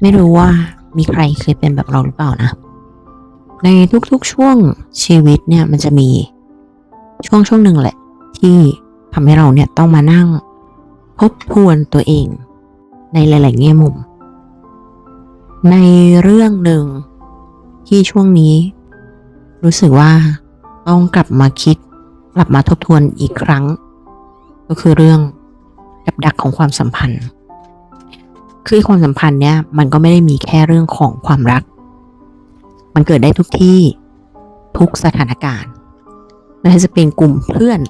ไม่รู้ว่ามีใครเคยเป็นแบบเราหรือเปล่านะ ในทุกๆช่วงชีวิตเนี่ยมันจะมีช่วงช่วงหนึ่งแหละ ที่ทำให้เราเนี่ยต้องมานั่งทบทวนตัวเอง ในหลาย ๆ แง่มุม ในเรื่องหนึ่งที่ช่วงนี้ รู้สึกว่าต้องกลับมาคิดกลับมาทบทวนอีกครั้ง ก็คือเรื่องกับดักของความสัมพันธ์ คือความสัมพันธ์เนี่ยมันก็ไม่ได้มีแค่เรื่องของความรัก มันเกิดได้ทุกที่ทุกสถานการณ์ไม่ว่าจะเป็นกลุ่มเพื่อน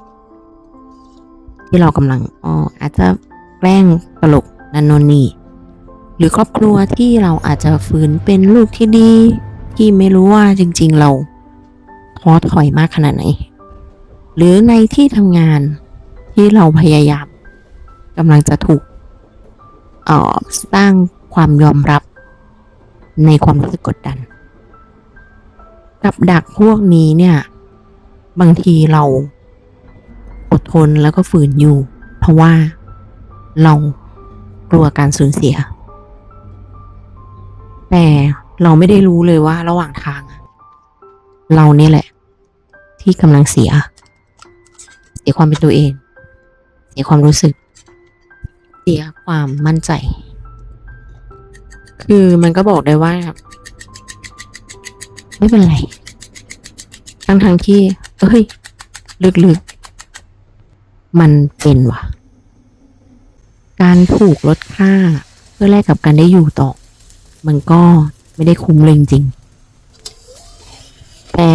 ที่เรากำลังอ๋ออาจจะแกล้งตลกนันนนนี่หรือครอบครัวที่เราอาจจะฝืนเป็นลูกที่ดี ที่ไม่รู้ว่าจริง ๆ เราท้อถอยมากขนาดไหน หรือในที่ทำงานที่เราพยายามกำลังจะถูก เอ่อสร้างความยอมรับในความรู้สึกกดดัน กับดักพวกนี้เนี่ย บางทีเราอดทนแล้วก็ฝืนอยู่ เพราะว่าเรากลัวการสูญเสีย แต่เราไม่ได้รู้เลยว่าระหว่างทาง เราเนี่ยแหละ ที่กำลังเสีย เสียความเป็นตัวเอง เสียความรู้สึก เสียความมั่นใจ คือมันก็บอกได้ว่า ไม่เป็นไร ทั้งทงที่ เอ้ย ลึกๆ มันเป็นว่ะ การถูกลดค่า เพื่อแลกกับการได้อยู่ต่อ มันก็ไม่ได้คุ้มเลยจริง แต่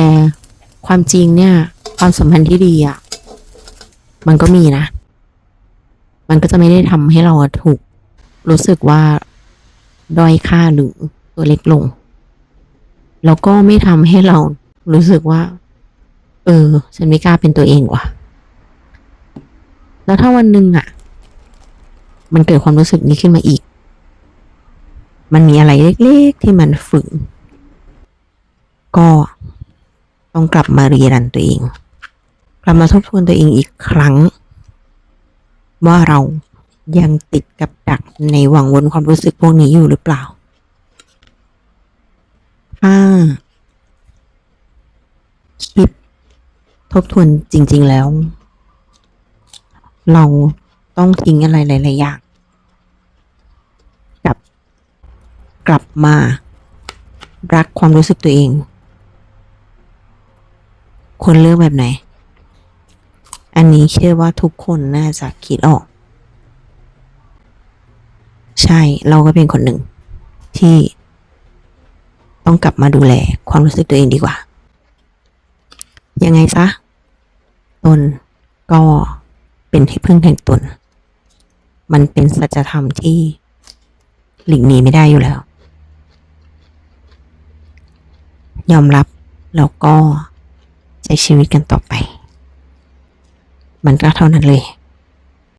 ความจริงเนี่ย ความสัมพันธ์ที่ดีอะ มันก็มีนะ มันก็จะไม่ได้ทำให้เราถูกรู้สึกว่าด้อยค่าหรือตัวเล็กลง แล้วก็ไม่ทำให้เรารู้สึกว่า เออ ฉันไม่กล้าเป็นตัวเองว่ะ แล้วถ้าวันหนึ่งอะ มันเกิดความรู้สึกนี้ขึ้นมาอีก มันมีอะไรเล็กๆที่มันฝืนก็ต้องกลับมาเรียนตัวเอง กลับมาทบทวนตัวเองอีกครั้ง ว่าเรายังติดกับดักในหวังวนความรู้สึกพวกนี้อยู่หรือเปล่าถ้าคิดทบทวนจริง ๆแล้ว เราต้องทิ้งอะไรหลายๆอย่างกลับกลับมา รักความรู้สึกตัวเองควรเลือกแบบไหน อันนี้เชื่อว่าทุกคนน่าจะคิดออก ใช่เราก็เป็นคนหนึ่ง ที่ต้องกลับมาดูแลความรู้สึกตัวเองดีกว่า ยังไงซะ ตนก็เป็นที่พึ่งแห่งตน มันเป็นสัจธรรมที่หลีกหนีไม่ได้อยู่แล้ว ยอมรับแล้วก็ใช้ชีวิตกันต่อไป มันก็เท่านั้นเลย